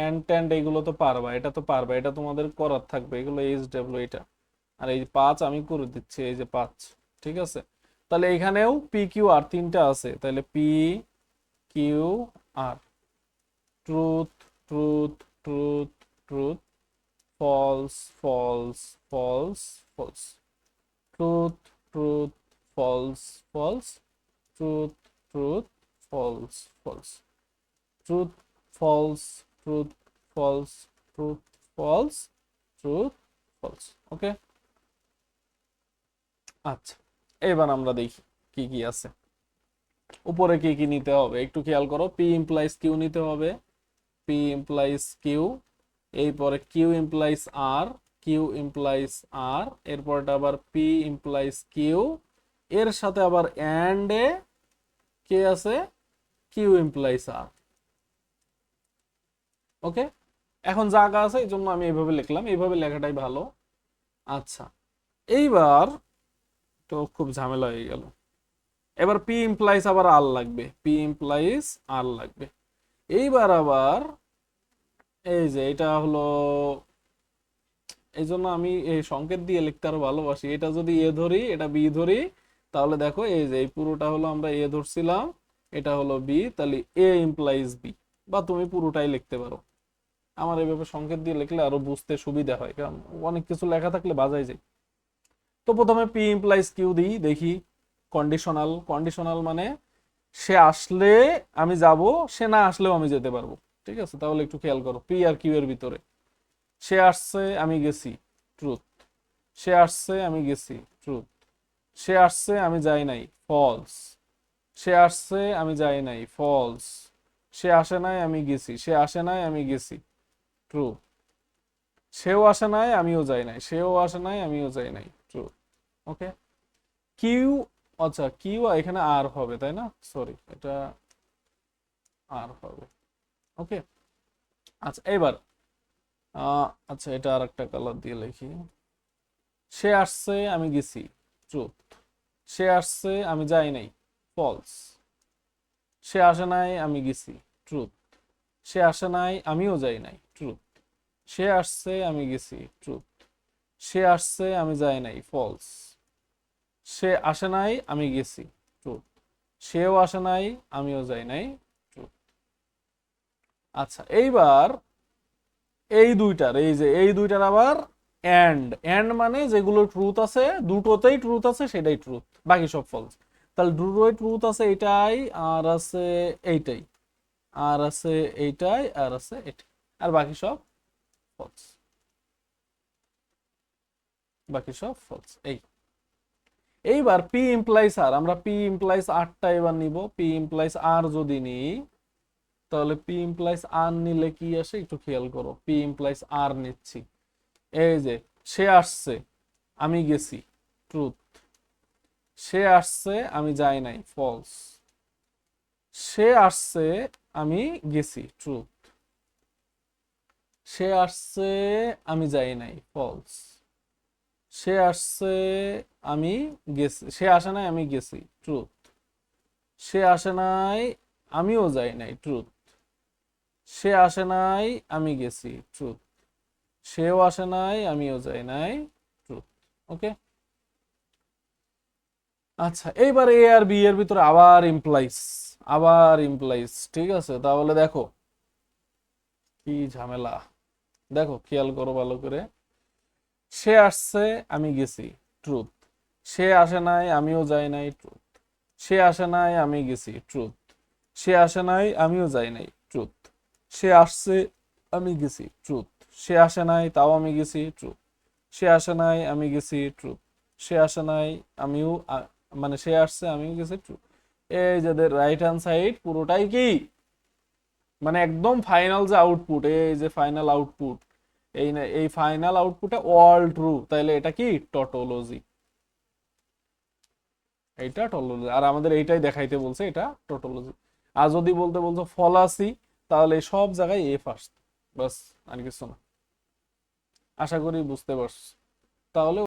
And ট্যান্ড এগুলো তো পারবা, এটা তো পারবা, এটা তোমাদের করার থাকবে, এগুলো এইচ ডাব্লিউ এটা। আর এই পাঁচ আমি করে দিচ্ছি, এই যে পাঁচ, ঠিক আছে? তাহলে এখানেও পি কিউ আর তিনটা আছে, তাহলে P Q R truth truth truth truth false false false false truth truth false false truth truth false false truth false truth false truth false truth false okay আচ্ছা এবার আমরা দেখি কি কি আছে। উপরে কি কি নিতে হবে? একটু খেয়াল করো পি ইমপ্লাইজ কিউ নিতে হবে। পি ইমপ্লাইজ কিউ এই পরে কিউ ইমপ্লাইজ আর কিউ ইমপ্লাইজ আর এরপরটা আবার পি ইমপ্লাইজ কিউ এর সাথে আবার অ্যান্ড এ কে আছে? কিউ ইমপ্লাইজ আর ওকে এখন জায়গা আছে এই জন্য আমি এইভাবে লিখলাম। এইভাবে লেখাটাই ভালো। আচ্ছা। এইবার তো খুব ঝামেলা হয়ে গেল। এবার পি ইমপ্লাইজ আবার আর লাগবে। পি ইমপ্লাইজ আর লাগবে। এইবার আবার এই যে, এটা হলো এই জন্য আমি এই সংকেত দিয়ে লিখতে আরও ভালোবাসি। এটা যদি এ ধরি, এটা বি ধরি, তাহলে দেখো এই যে, এই পুরোটা হলো আমরা এ ধরছিলাম। এটা হলো বি তাহলে এ ইমপ্লাইজ বি বা তুমি পুরোটাই লিখতে পারো। আমার এইভাবে সংকেত দিয়ে লিখলে আরও বুঝতে সুবিধা হয়, কারণ অনেক কিছু লেখা থাকলে বাজাই যায়। তো প্রথমে পি ইমপ্লাইজ কিউ দিই, দেখি কন্ডিশনাল কন্ডিশনাল মানে সে আসলে আমি যাব, সে না আসলেও আমি যেতে পারব। ঠিক আছে, তাহলে একটু খেয়াল করো পি আর কিউ এর ভিতরে। সে আসছে, আমি গেছি ট্রুথ সে আসছে, আমি গেছি ট্রুথ সে আসছে, আমি যাই নাই ফলস সে আসছে, আমি যাই নাই ফলস সে আসে নাই, আমি গেছি। সে আসে নাই, আমি গেছি। ট্রু সেও আসে নাই, আমিও যাই নাই। সেও আসে নাই, আমিও যাই নাই। ট্রু ওকে কিউ আচ্ছা কিউ এখানে আর হবে, তাই না? সরি এটা আর হবে। ওকে আচ্ছা এবার আচ্ছা এটা আর একটা কালার দিয়ে লিখি। সে আসছে, আমি গেছি। ট্রুথ সে আসছে, আমি যাই নাই। ফলস সে আসে নাই, আমি গেছি। ট্রুথ সে আসে নাই, আমিও যাই নাই। ট্রুথ সে আসছে, আমি গেছি ট্রুথ সে আসছে, আমি যাই নাই ফলস সে আসে নাই, আমি গেছি ট্রুথ সেও আসে নাই, আমিও যাই নাই ট্রুথ আচ্ছা এইবার এই দুইটার, এই যে, এই দুইটার আবার এন্ড এন্ড মানে যেগুলো ট্রুথ আছে, দুটোতেই ট্রুথ আছে, সেটাই ট্রুথ বাকি সব ফলস তাহলে দুটোই ট্রুথ আছে, এটাই, আর আছে, এইটাই। আর আছে, এইটাই, আর আছে, এটাই। আর বাকি সব ফলস বাকি সব ফলস এই। এইবার পি ইমপ্লাইস আর আমরা পি ইমপ্লাইস আরটা এবার নিব। পি ইমপ্লাইস আর যদি নিই, তাহলে পি ইমপ্লাইস আর নিলে কি আসে? একটু খেয়াল করো। পি ইমপ্লাইস আর নিচ্ছি। এই যে, সে আসছে, আমি গেছি। ট্রুথ সে আসছে, আমি যাই নাই। ফলস সে আসছে, আমি গেছি। ট্রুথ সে আসছে, আমি যাই নাই ফলস সে আসছে, আমি গেছি, সে আসে নাই, আমি গেছি ট্রুথ সে আসে নাই, আমিও যাই নাই ট্রুথ সে আসে নাই, আমি গেছি ট্রুথ সেও আসে নাই, আমিও যাই নাই ট্রুথ ওকে আচ্ছা এইবার এ আর বি এর ভিতরে আবার ইমপ্লাইজ আবার ইমপ্লাইজ ঠিক আছে? তাহলে দেখো, কি ঝামেলা। দেখো, খেয়াল করো ভালো করে। সে আসছে, আমি গেছি ট্রুথ সে আসে নাই, আমিও যাই নাই ট্রুথ সে আসে নাই, আমি গেছি ট্রুথ সে আসে নাই, আমিও যাই নাই ট্রুথ সে আসছে, আমি গেছি ট্রুথ সে আসে নাই, তাও আমি গেছি ট্রুথ সে আসে নাই, আমি গেছি ট্রুথ সে আসে নাই, আমিও মানে সে আসছে, আমিও গেছি ট্রুথ এই যাদের রাইট হ্যান্ড সাইড পুরোটাই কি? মানে একদম ফাইনাল যে আউটপুট এই যে ফাইনাল আউটপুট এই না, এই ফাইনাল আউটপুটে অল ট্রু তাহলে এটা কি? টটোলজি এইটা টটোলজি আর আমাদের এইটাই দেখাইতে বলছে এটা টটোলজি আর যদি বলতে বলছো ফলাসি তাহলে সব জায়গায় এ ফার্স্ট বাস আর কিছু না। আশা করি বুঝতে পারছ। তাহলে